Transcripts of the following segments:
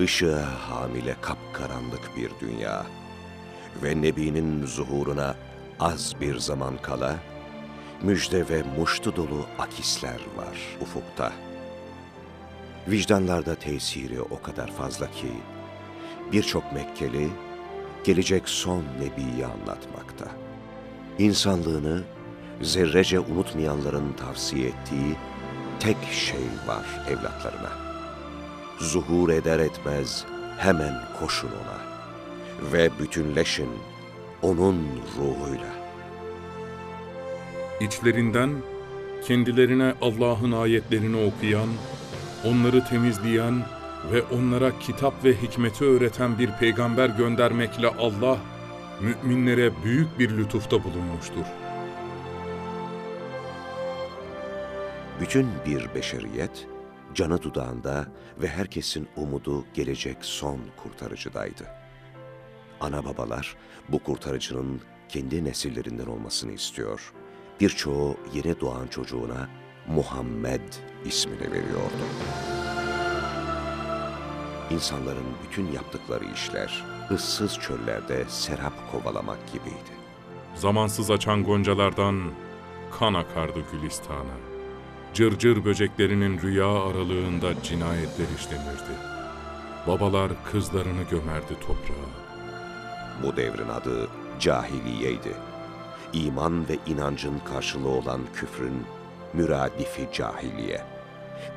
ışığa hamile kapkaranlık bir dünya ve Nebi'nin zuhuruna az bir zaman kala, müjde ve muştu dolu akisler var ufukta. Vicdanlarda tesiri o kadar fazla ki, birçok Mekkeli gelecek son Nebi'yi anlatmakta. İnsanlığını zerrece unutmayanların tavsiye ettiği tek şey var evlatlarına. Zuhur eder etmez hemen koşun ona ve bütünleşin onun ruhuyla. İçlerinden kendilerine Allah'ın ayetlerini okuyan, onları temizleyen ve onlara kitap ve hikmeti öğreten bir peygamber göndermekle Allah, müminlere büyük bir lütufta bulunmuştur. Bütün bir beşeriyet, canı dudağında ve herkesin umudu gelecek son kurtarıcıdaydı. Ana babalar bu kurtarıcının kendi nesillerinden olmasını istiyor. Birçoğu yeni doğan çocuğuna Muhammed ismini veriyordu. İnsanların bütün yaptıkları işler ıssız çöllerde serap kovalamak gibiydi. Zamansız açan goncalardan kan akardı Gülistan'a. Cırcır böceklerinin rüya aralığında cinayetler işlenirdi. Babalar kızlarını gömerdi toprağa. Bu devrin adı cahiliyeydi. İman ve inancın karşılığı olan küfrün müradifi cahiliye.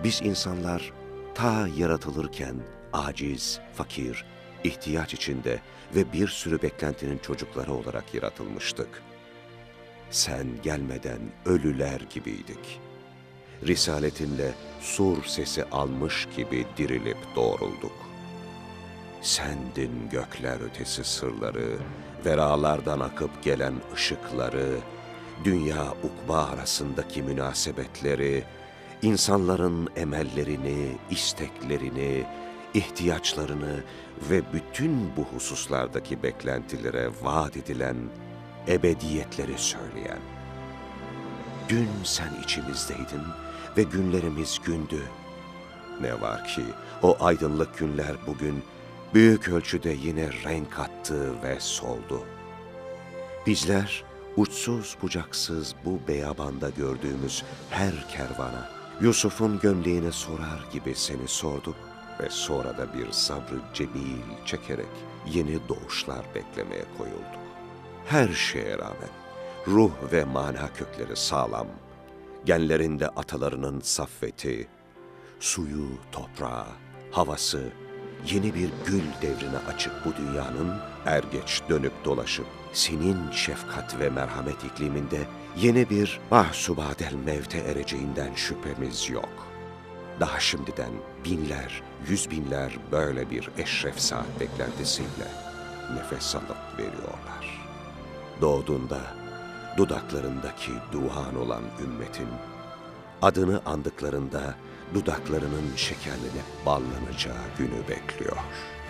Biz insanlar ta yaratılırken aciz, fakir, ihtiyaç içinde ve bir sürü beklentinin çocukları olarak yaratılmıştık. Sen gelmeden ölüler gibiydik. Risaletinle sur sesi almış gibi dirilip doğrulduk. Sendin gökler ötesi sırları, veralardan akıp gelen ışıkları, dünya ukba arasındaki münasebetleri, insanların emellerini, isteklerini, ihtiyaçlarını ve bütün bu hususlardaki beklentilere vaat edilen ebediyetleri söyleyen. Dün sen içimizdeydin ve günlerimiz gündü. Ne var ki o aydınlık günler bugün büyük ölçüde yine renk attı ve soldu. Bizler uçsuz bucaksız bu beyabanda gördüğümüz her kervana Yusuf'un gömleğine sorar gibi seni sorduk ve sonra da bir sabrı cebil çekerek yeni doğuşlar beklemeye koyulduk. Her şeye rağmen ruh ve mana kökleri sağlam, genlerinde atalarının saffeti, suyu, toprağı, havası, yeni bir gül devrine açık bu dünyanın er geç dönüp dolaşıp senin şefkat ve merhamet ikliminde yeni bir mahsubadel mevte ereceğinden şüphemiz yok. Daha şimdiden binler, yüz binler böyle bir eşref saat beklentisiyle nefes alıp veriyorlar. Doğduğunda dudaklarındaki duhan olan ümmetin, adını andıklarında dudaklarının şekerlenip ballanacağı günü bekliyor.''